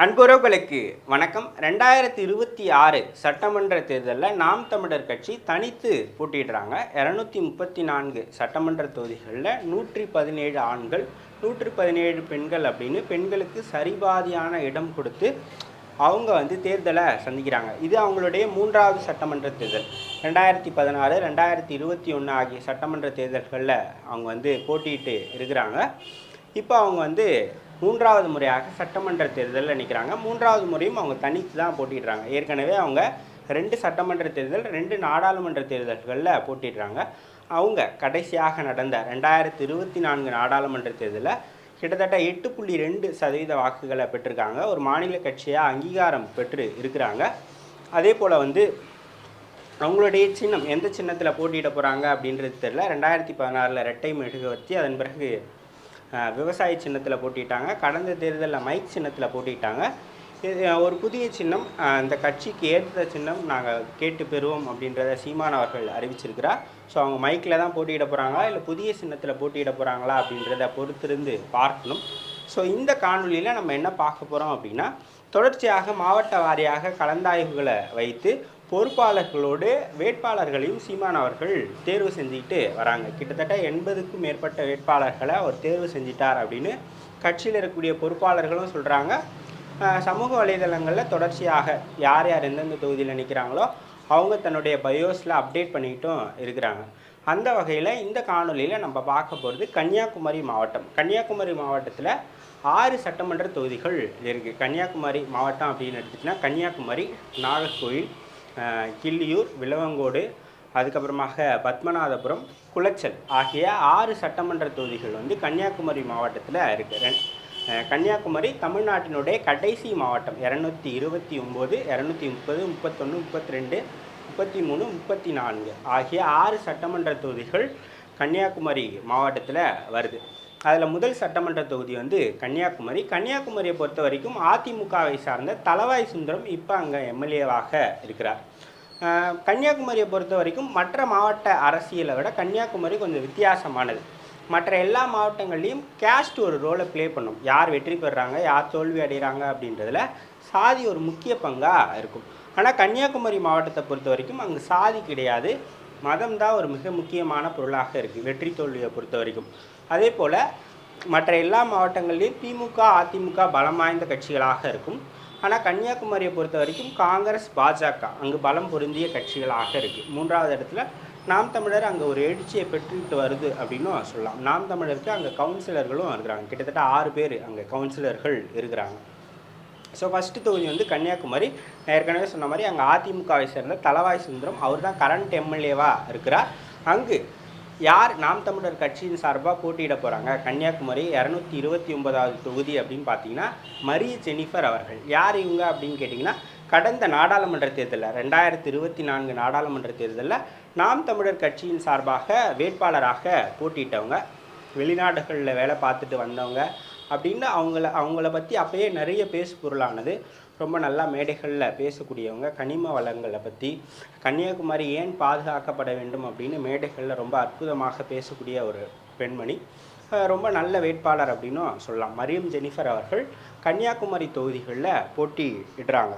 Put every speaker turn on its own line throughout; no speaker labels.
அன்புறவுகளுக்கு வணக்கம். ரெண்டாயிரத்தி இருபத்தி ஆறு சட்டமன்ற தேர்தலில் நாம் தமிழர் கட்சி தனித்து போட்டிடுறாங்க இரநூத்தி முப்பத்தி நான்கு சட்டமன்ற தொகுதிகளில் நூற்றி பதினேழு ஆண்கள் நூற்றி பதினேழு பெண்கள் அப்படின்னு பெண்களுக்கு சரிபாதியான இடம் கொடுத்து அவங்க வந்து தேர்தலை சந்திக்கிறாங்க. இது அவங்களுடைய மூன்றாவது சட்டமன்ற தேர்தல். ரெண்டாயிரத்தி பதினாறு ரெண்டாயிரத்தி இருபத்தி ஒன்று ஆகிய சட்டமன்ற தேர்தல்களில் அவங்க வந்து போட்டிட்டு இருக்கிறாங்க. இப்போ அவங்க வந்து மூன்றாவது முறையாக சட்டமன்ற தேர்தலில் நிற்கிறாங்க மூன்றாவது முறையும் அவங்க தனித்து தான் போட்டிடுறாங்க. ஏற்கனவே அவங்க ரெண்டு சட்டமன்ற தேர்தல் ரெண்டு நாடாளுமன்ற தேர்தல்களில் போட்டிடுறாங்க. அவங்க கடைசியாக நடந்த ரெண்டாயிரத்தி இருபத்தி நான்கு நாடாளுமன்ற தேர்தலில் கிட்டத்தட்ட எட்டு புள்ளி ரெண்டு சதவீத வாக்குகளை பெற்றிருக்காங்க. ஒரு மாநில கட்சியாக அங்கீகாரம் பெற்று இருக்கிறாங்க. அதே போல் வந்து அவங்களுடைய சின்னம் எந்த சின்னத்தில் போட்டியிட போகிறாங்க அப்படின்றது தெரில ரெண்டாயிரத்தி பதினாறில் ரெட்டை மெழுகுவர்த்தி அதன் பிறகு விவசாய சின்னத்தில் போட்டிட்டாங்க. கடந்த தேர்தலில் மைக் சின்னத்தில் போட்டிட்டாங்க. இது ஒரு புதிய சின்னம் அந்த கட்சிக்கு ஏற்ற சின்னம் நாங்கள் கேட்டு பெறுவோம் அப்படின்றத சீமான் அவர்கள் அறிவிச்சிருக்கிறார். ஸோ அவங்க மைக்கில் தான் போட்டியிட போகிறாங்களா இல்லை புதிய சின்னத்தில் போட்டியிட போகிறாங்களா அப்படின்றத பொறுத்திருந்து பார்க்கணும். ஸோ இந்த காணொலியில் நம்ம என்ன பார்க்க போகிறோம் அப்படின்னா தொடர்ச்சியாக மாவட்ட வாரியாக கலந்தாய்வுகளை வைத்து பொறுப்பாளர்களோடு வேட்பாளர்களையும் சீமான் அவர்கள் தேர்வு செஞ்சுக்கிட்டு வராங்க. கிட்டத்தட்ட எண்பதுக்கும் மேற்பட்ட வேட்பாளர்களை அவர் தேர்வு செஞ்சிட்டார் அப்படின்னு கட்சியில் இருக்கக்கூடிய பொறுப்பாளர்களும் சொல்கிறாங்க சமூக வலைதளங்களில் தொடர்ச்சியாக யார் யார் எந்தெந்த தொகுதியில் நிற்கிறாங்களோ அவங்க தன்னுடைய பயோஸில் அப்டேட் பண்ணிக்கிட்டும் இருக்கிறாங்க. அந்த வகையில் இந்த காணொளியில் நம்ம பார்க்க போகிறது கன்னியாகுமரி மாவட்டம். கன்னியாகுமரி மாவட்டத்தில் ஆறு சட்டமன்ற தொகுதிகள் இருக்குது கன்னியாகுமரி மாவட்டம் அப்படின்னு எடுத்துக்கிட்டிங்கன்னா கன்னியாகுமரி நாகர்கோவில் கிள்ளியூர் விளவங்கோடு அதுக்கப்புறமாக பத்மநாதபுரம் குளச்சல் ஆகிய ஆறு சட்டமன்ற தொகுதிகள் வந்து கன்னியாகுமரி மாவட்டத்தில் இருக்குது கன்னியாகுமரி தமிழ்நாட்டினுடைய கடைசி மாவட்டம் இரநூத்தி இருபத்தி ஒம்பது இரநூத்தி முப்பது முப்பத்தொன்று முப்பத்தி ரெண்டு முப்பத்தி மூணு முப்பத்தி நான்கு ஆகிய ஆறு சட்டமன்ற தொகுதிகள் கன்னியாகுமரி மாவட்டத்தில் வருது. அதில் முதல் சட்டமன்ற தொகுதி வந்து கன்னியாகுமரி. கன்னியாகுமரியை பொறுத்த வரைக்கும் அதிமுகவை சார்ந்த தலவாய் சுந்தரம் இப்போ அங்கே எம்எல்ஏவாக இருக்கிறார். கன்னியாகுமரியை பொறுத்த வரைக்கும் மற்ற மாவட்ட அரசியலை விட கன்னியாகுமரி கொஞ்சம் வித்தியாசமானது. மற்ற எல்லா மாவட்டங்கள்லேயும் கேஸ்ட் ஒரு ரோலை ப்ளே பண்ணும். யார் வெற்றி பெறுறாங்க யார் தோல்வி அடைகிறாங்க அப்படின்றதுல சாதி ஒரு முக்கிய பங்காக இருக்கும். ஆனால் கன்னியாகுமரி மாவட்டத்தை பொறுத்த வரைக்கும் அங்கே சாதி கிடையாது. மதம் தான் ஒரு மிக முக்கியமான பொருளாக இருக்குது வெற்றி தோல்வியை பொறுத்த வரைக்கும். அதே போல் மற்ற எல்லா மாவட்டங்களிலும் திமுக அதிமுக பலம் வாய்ந்த கட்சிகளாக இருக்கும். ஆனால் கன்னியாகுமரியை பொறுத்த வரைக்கும் காங்கிரஸ் பாஜக அங்கு பலம் பொருந்திய கட்சிகளாக இருக்குது மூன்றாவது இடத்துல நாம் தமிழர் அங்கே ஒரு எழுச்சியை பெற்றுக்கிட்டு வருது அப்படின்னும் சொல்லலாம். நாம் தமிழருக்கு அங்கே கவுன்சிலர்களும் இருக்கிறாங்க. கிட்டத்தட்ட ஆறு பேர் அங்கே கவுன்சிலர்கள் இருக்கிறாங்க. ஸோ ஃபஸ்ட்டு தொகுதி வந்து கன்னியாகுமரி. நான் ஏற்கனவே சொன்ன மாதிரி அங்கே அதிமுகவை சேர்ந்த தலவாய் சுந்தரம் அவர் தான் கரண்ட் எம்எல்ஏவாக இருக்கிறார். அங்கு யார் நாம் தமிழர் கட்சியின் சார்பாக போட்டியிட போகிறாங்க கன்னியாகுமரி இரநூத்தி இருபத்தி ஒன்பதாவது தொகுதி அப்படின்னு பார்த்தீங்கன்னா மரிய ஜெனிஃபர் அவர்கள். யார் இவங்க அப்படின்னு கேட்டிங்கன்னா கடந்த நாடாளுமன்ற தேர்தலில் ரெண்டாயிரத்தி இருபத்தி நான்கு நாடாளுமன்ற தேர்தலில் நாம் தமிழர் கட்சியின் சார்பாக வேட்பாளராக போட்டியிட்டவங்க. வெளிநாடுகளில் வேலை பார்த்துட்டு வந்தவங்க. அப்படின்னு அவங்கள அவங்கள பற்றி அப்பயே நிறைய பேசு பொருளானது ரொம்ப நல்லா மேடைகளில் பேசக்கூடியவங்க கனிம வளங்களை பற்றி கன்னியாகுமரி ஏன் பாதுகாக்கப்பட வேண்டும் அப்படின்னு மேடைகளில் ரொம்ப அற்புதமாக பேசக்கூடிய ஒரு பெண்மணி. ரொம்ப நல்ல வேட்பாளர் அப்படின்னும் சொல்லலாம். மரியம் ஜெனிஃபர் அவர்கள் கன்னியாகுமரி தொகுதிகளில் போட்டியிடுறாங்க.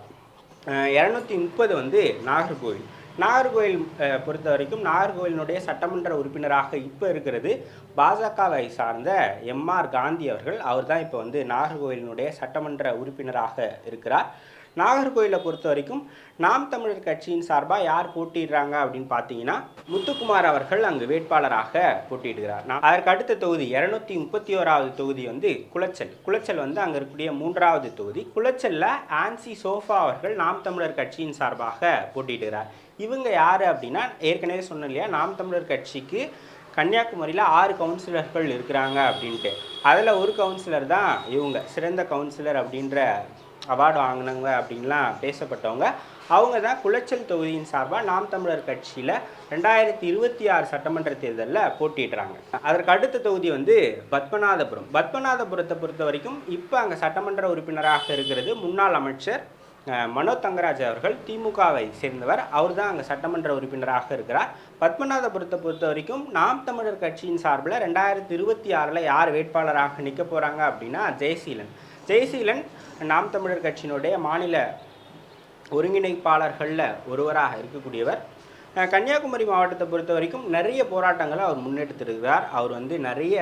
இரநூத்தி முப்பது வந்து நாகர்கோவில். நாகர்கோவில் பொறுத்த வரைக்கும் நாகர்கோவிலினுடைய சட்டமன்ற உறுப்பினராக இப்போ இருக்கிறது பாஜகவை சார்ந்த எம்ஆர் காந்தி அவர்கள். அவர் தான் இப்போ வந்து நாகர்கோவிலினுடைய சட்டமன்ற உறுப்பினராக இருக்கிறார். நாகர்கோயிலை பொறுத்த வரைக்கும் நாம் தமிழர் கட்சியின் சார்பாக யார் போட்டிடுறாங்க அப்படின்னு பார்த்தீங்கன்னா முத்துக்குமார் அவர்கள் அங்கு வேட்பாளராக போட்டியிடுகிறார். நான் அதற்கு அடுத்த தொகுதி இரநூத்தி முப்பத்தி ஓராவது தொகுதி வந்து குளச்சல். குளச்சல் வந்து அங்கே இருக்கக்கூடிய மூன்றாவது தொகுதி. குளச்சலில் ஆன்சி சோஃபா அவர்கள் நாம் தமிழர் கட்சியின் சார்பாக போட்டியிடுகிறார். இவங்க யார் அப்படின்னா ஏற்கனவே சொன்ன இல்லையா நாம் தமிழர் கட்சிக்கு கன்னியாகுமரியில் ஆறு கவுன்சிலர்கள் இருக்கிறாங்க அப்படின்ட்டு. அதில் ஒரு கவுன்சிலர் தான் இவங்க சிறந்த கவுன்சிலர் அப்படின்ற அவார்டு வாங்கினவங்க அப்படின்லாம் பேசப்பட்டவங்க. அவங்க தான் குளச்சல் தொகுதியின் சார்பாக நாம் தமிழர் கட்சியில் ரெண்டாயிரத்தி இருபத்தி ஆறு சட்டமன்ற தேர்தலில் போட்டிடுறாங்க அதற்கு அடுத்த தொகுதி வந்து பத்மநாதபுரம். பத்மநாதபுரத்தை பொறுத்த வரைக்கும் இப்போ அங்கே சட்டமன்ற உறுப்பினராக இருக்கிறது முன்னாள் அமைச்சர் மனோ தங்கராஜ் அவர்கள். திமுகவை சேர்ந்தவர். அவர் தான் அங்கே சட்டமன்ற உறுப்பினராக இருக்கிறார். பத்மநாதபுரத்தை பொறுத்த வரைக்கும் நாம் தமிழர் கட்சியின் சார்பில் ரெண்டாயிரத்தி இருபத்தி ஆறில் யார் வேட்பாளராக நிற்க போகிறாங்க அப்படின்னா ஜெயசீலன். ஜெய்சீலன் நாம் தமிழர் கட்சியினுடைய மாநில ஒருங்கிணைப்பாளர்களில் ஒருவராக இருக்கக்கூடியவர். கன்னியாகுமரி மாவட்டத்தை பொறுத்த வரைக்கும் நிறைய போராட்டங்களை அவர் முன்னெடுத்திருக்கிறார். அவர் வந்து நிறைய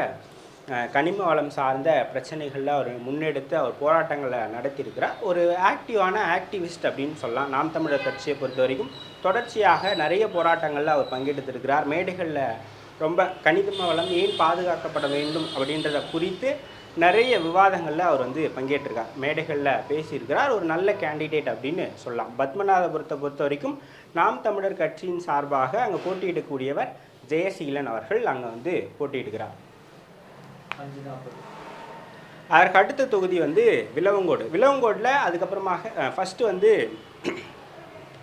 கனிம வளம் சார்ந்த பிரச்சனைகளில் அவர் முன்னெடுத்து அவர் போராட்டங்களை நடத்தியிருக்கிறார். ஒரு ஆக்டிவான ஆக்டிவிஸ்ட் அப்படின்னு சொல்லலாம். நாம் தமிழர் கட்சியை பொறுத்த வரைக்கும் தொடர்ச்சியாக நிறைய போராட்டங்களில் அவர் பங்கெடுத்திருக்கிறார். மேடைகளில் ரொம்ப கணிதம வளம் ஏன் பாதுகாக்கப்பட வேண்டும் அப்படின்றத குறித்து நிறைய விவாதங்களில் அவர் வந்து பங்கேற்றிருக்கார். மேடைகளில் பேசியிருக்கிறார். ஒரு நல்ல கேண்டிடேட் அப்படின்னு சொல்லலாம். பத்மநாதபுரத்தை பொறுத்த வரைக்கும் நாம் தமிழர் கட்சியின் சார்பாக அங்கே போட்டியிடக்கூடியவர் ஜெயசீலன் அவர்கள் அங்கே வந்து போட்டியிடுகிறார். அதற்கு அடுத்த தொகுதி வந்து விலவங்கோடு. விலவங்கோடில் அதுக்கப்புறமாக ஃபஸ்ட்டு வந்து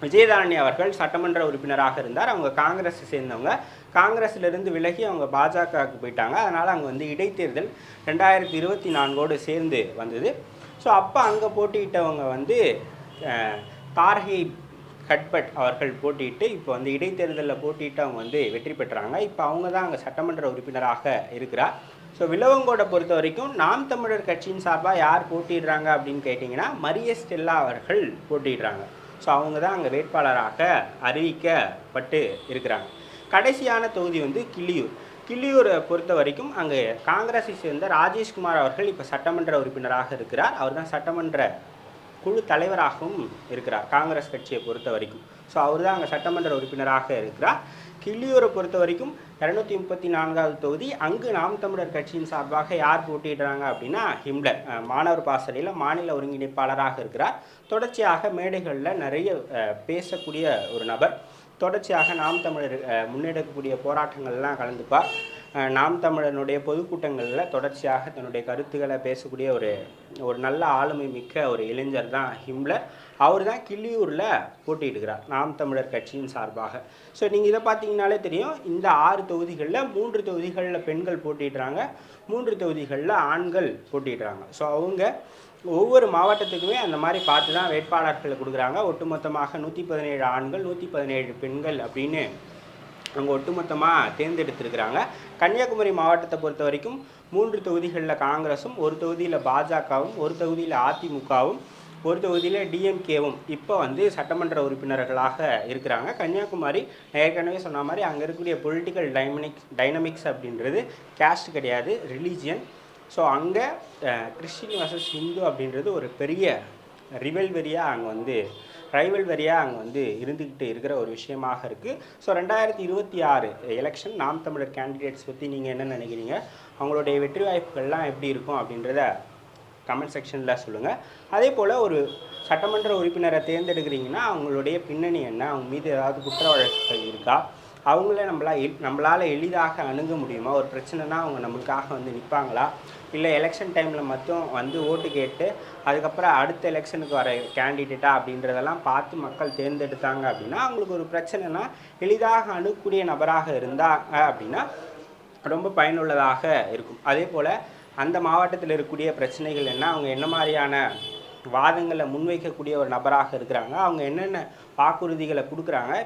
விஜயதாரணி அவர்கள் சட்டமன்ற உறுப்பினராக இருந்தார். அவங்க காங்கிரஸை சேர்ந்தவங்க. காங்கிரஸிலிருந்து விலகி அவங்க பாஜகவுக்கு போயிட்டாங்க. அதனால் அங்கே வந்து இடைத்தேர்தல் ரெண்டாயிரத்தி இருபத்தி நான்கோடு சேர்ந்து வந்தது. ஸோ அப்போ அங்கே போட்டியிட்டவங்க வந்து அஹ், தாரகை கட்பட் அவர்கள் போட்டியிட்டு இப்போ வந்து இடைத்தேர்தலில் போட்டியிட்டு அவங்க வந்து வெற்றி பெற்றாங்க. இப்போ அவங்க தான் அங்கே சட்டமன்ற உறுப்பினராக இருக்கிறார். ஸோ விலவங்கோடை பொறுத்த வரைக்கும் நாம் தமிழர் கட்சியின் சார்பாக யார் போட்டிடுறாங்க அப்படின்னு கேட்டிங்கன்னா மரிய ஸ்டெல்லா அவர்கள் போட்டிடுறாங்க ஸோ அவங்க தான் அங்கே வேட்பாளராக அறிவிக்கப்பட்டு இருக்கிறாங்க. கடைசியான தொகுதி வந்து கிள்ளியூர் கிள்ளியூரை பொறுத்த வரைக்கும் அங்கே காங்கிரஸை சேர்ந்த ராஜேஷ்குமார் அவர்கள் இப்போ சட்டமன்ற உறுப்பினராக இருக்கிறார். அவர் தான் சட்டமன்ற குழு தலைவராகவும் இருக்கிறார். காங்கிரஸ் கட்சியை பொறுத்த வரைக்கும். ஸோ அவர் தான் அங்கே சட்டமன்ற உறுப்பினராக இருக்கிறார். கிள்ளியூரை பொறுத்த வரைக்கும் இரநூத்தி முப்பத்தி நான்காவது தொகுதி அங்கு நாம் தமிழர் கட்சியின் சார்பாக யார் போட்டியிடுறாங்க அப்படின்னா ஹிம்லர் மாணவர் பாசறையில் மாநில ஒருங்கிணைப்பாளராக இருக்கிறார். தொடர்ச்சியாக மேடைகளில் நிறைய பேசக்கூடிய ஒரு நபர். தொடர்ச்சியாக நாம் தமிழர் முன்னெடுக்கக்கூடிய போராட்டங்கள்லாம் கலந்துப்பார். நாம் தமிழனுடைய பொதுக்கூட்டங்களில் தொடர்ச்சியாக தன்னுடைய கருத்துக்களை பேசக்கூடிய ஒரு ஒரு நல்ல ஆளுமை மிக்க ஒரு இளைஞர் தான் ஹிம்லர் அவர் தான் கிள்ளியூரில் போட்டியிடுகிறார் நாம் தமிழர் கட்சியின் சார்பாக. ஸோ நீங்கள் இதை பார்த்தீங்கனாலே தெரியும் இந்த ஆறு தொகுதிகளில் மூன்று தொகுதிகளில் பெண்கள் போட்டிடுறாங்க மூன்று தொகுதிகளில் ஆண்கள் போட்டியிடுறாங்க. ஸோ அவங்க ஒவ்வொரு மாவட்டத்துக்குமே அந்த மாதிரி பார்த்து தான் வேட்பாளர்களை கொடுக்குறாங்க. ஒட்டுமொத்தமாக நூற்றி பதினேழு ஆண்கள் நூற்றி பதினேழு பெண்கள் அப்படின்னு அவங்க ஒட்டுமொத்தமாக தேர்ந்தெடுத்திருக்கிறாங்க. கன்னியாகுமரி மாவட்டத்தை பொறுத்த வரைக்கும் மூன்று தொகுதிகளில் காங்கிரஸும் ஒரு தொகுதியில் பாஜகவும் ஒரு தொகுதியில் அதிமுகவும் ஒரு தொகுதியில் டிஎம்கேவும் இப்போ வந்து சட்டமன்ற உறுப்பினர்களாக இருக்கிறாங்க. கன்னியாகுமரி ஏற்கனவே சொன்ன மாதிரி அங்கே இருக்கக்கூடிய பொலிட்டிக்கல் டைமனிக்ஸ் டைனமிக்ஸ் அப்படின்றது கேஸ்ட் கிடையாது ரிலீஜியன் ஸோ அங்கே கிறிஸ்டின் வர்சஸ் ஹிந்து அப்படின்றது ஒரு பெரிய ரிவல்வெரியாக அங்கே வந்து ரைவல்வரியாக அங்கே வந்து இருந்துக்கிட்டு இருக்கிற ஒரு விஷயமாக இருக்குது ஸோ ரெண்டாயிரத்தி இருபத்தி ஆறு எலெக்ஷன் நாம் தமிழர் கேண்டிடேட்ஸ் பற்றி நீங்கள் என்ன நினைக்கிறீங்க? அவங்களுடைய வெற்றி வாய்ப்புகள்லாம் எப்படி இருக்கும் அப்படின்றத கமெண்ட் செக்ஷனில் சொல்லுங்கள் அதே போல் ஒரு சட்டமன்ற உறுப்பினரை தேர்ந்தெடுக்கிறீங்கன்னா அவங்களுடைய பின்னணி என்ன? அவங்க மீது ஏதாவது குற்ற வழக்குகள் இருக்கா? அவங்கள நம்மளா எ- எளிதாக அணுக முடியுமா? ஒரு பிரச்சனைனா அவங்க நம்மளுக்காக வந்து நிற்பாங்களா இல்லை எலெக்ஷன் டைமில் மட்டும் வந்து ஓட்டு கேட்டு அதுக்கப்புறம் அடுத்த எலெக்ஷனுக்கு வர கேண்டிடேட்டா அப்படின்றதெல்லாம் பார்த்து மக்கள் தேர்ந்தெடுத்தாங்க அப்படின்னா அவங்களுக்கு ஒரு பிரச்சனைனா எளிதாக அணுகக்கூடிய நபராக இருந்தாங்க அப்படின்னா ரொம்ப பயனுள்ளதாக இருக்கும். அதே போல் அந்த மாவட்டத்தில் இருக்கக்கூடிய பிரச்சனைகள் என்ன? அவங்க என்ன மாதிரியான வாதங்களை முன்வைக்கக்கூடிய ஒரு நபராக இருக்கிறாங்க? அவங்க என்னென்ன வாக்குறுதிகளை கொடுக்குறாங்க?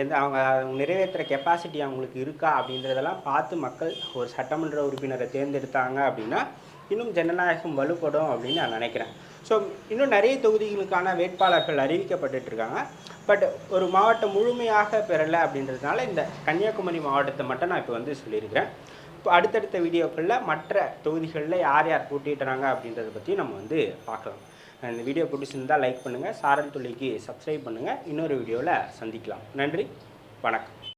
எந்த அவங்க நிறைவேற்றுற கெப்பாசிட்டி அவங்களுக்கு இருக்கா அப்படின்றதெல்லாம் பார்த்து மக்கள் ஒரு சட்டமன்ற உறுப்பினரை தேர்ந்தெடுத்தாங்க அப்படின்னா இன்னும் ஜனநாயகம் வலுப்படும் அப்படின்னு நான் நினைக்கிறேன். ஸோ இன்னும் நிறைய தொகுதிகளுக்கான வேட்பாளர்கள் அறிவிக்கப்பட்டுட்டு இருக்காங்க பட் ஒரு மாவட்டம் முழுமையாக பெறலை அப்படின்றதுனால இந்த கன்னியாகுமரி மாவட்டத்தை மட்டும் நான் இப்போ வந்து சொல்லியிருக்கிறேன். இப்போ அடுத்தடுத்த வீடியோக்களில் மற்ற தொகுதிகளில் யார் யார் போட்டியிடுறாங்க அப்படின்றத பற்றி நம்ம வந்து பார்க்கலாம். இந்த வீடியோ பிடிச்சிருந்தால் லைக் பண்ணுங்கள் சாரல் துளிக்கு சப்ஸ்கிரைப் பண்ணுங்கள் இன்னொரு வீடியோவில் சந்திக்கலாம். நன்றி. வணக்கம்.